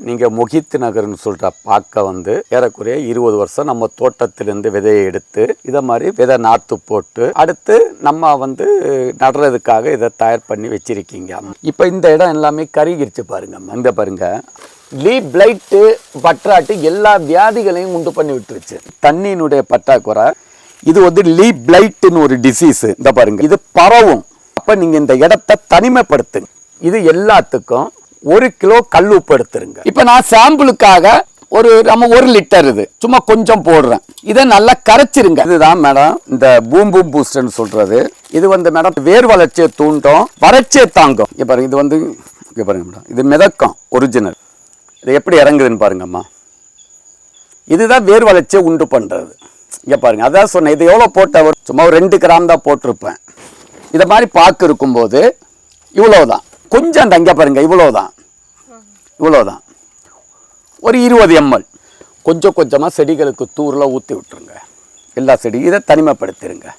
நீங்கள் முகித்து நகர்னு சொல்கிற பார்க்க வந்து ஏறக்குறைய இருபது வருஷம் நம்ம தோட்டத்திலேருந்து விதையை எடுத்து இதை மாதிரி விதை நாற்று போட்டு அடுத்து நம்ம வந்து நடுறதுக்காக இதை தயார் பண்ணி வச்சிருக்கீங்க. இப்போ இந்த இடம் எல்லாமே கருகிருச்சு பாருங்க இந்த பாருங்க. லீ பிளைட்டு பற்றாட்டு எல்லா வியாதிகளையும் உண்டு பண்ணி விட்டுருச்சு. தண்ணியினுடைய பற்றாக்குறை இது வந்து லீ பிளைட்டுன்னு ஒரு டிசீஸு இந்த பாருங்க. இது பரவும். அப்போ நீங்கள் இந்த இடத்த தனிமைப்படுத்துங்க. இது எல்லாத்துக்கும் ஒரு கிலோ கல் உப்பு எடுத்துருங்க. இப்ப நான் சாம்பிளுக்காக ஒரு நம்ம ஒரு லிட்டர் இது. சும்மா கொஞ்சம் போடுறேன். இதை நல்லா கரைச்சிருங்க. இதுதான் மேடம் இந்த பூம் பூம் பூஸ்டர்னு சொல்றது. இது வந்து மேடம் வேர் வளர்ச்சியை தூண்டும் வறட்சியை தாங்கும். இங்க பாருங்க இது வந்து இங்க பாருங்க மேடம் இது மிதக்கம் ஒரிஜினல் இது எப்படி இறங்குதுன்னு பாருங்கம்மா இதுதான் வேர் வளர்ச்சியை உண்டு பண்ணுறது இங்கே பாருங்க அதான் சொன்னேன் இது எவ்வளோ போட்ட சும்மா ஒரு ரெண்டு கிராம் தான் போட்டிருப்பேன். இதை மாதிரி பாக்கு இருக்கும்போது இவ்வளோதான் கொஞ்சம் அந்த பாருங்க இவ்வளோதான் இவ்வளோதான் ஒரு இருபது எம்எல். கொஞ்சம் கொஞ்சமாக செடிகளுக்கு தூரில் ஊற்றி விட்டுருங்க. எல்லா செடியும் இதை தனிமைப்படுத்திடுங்க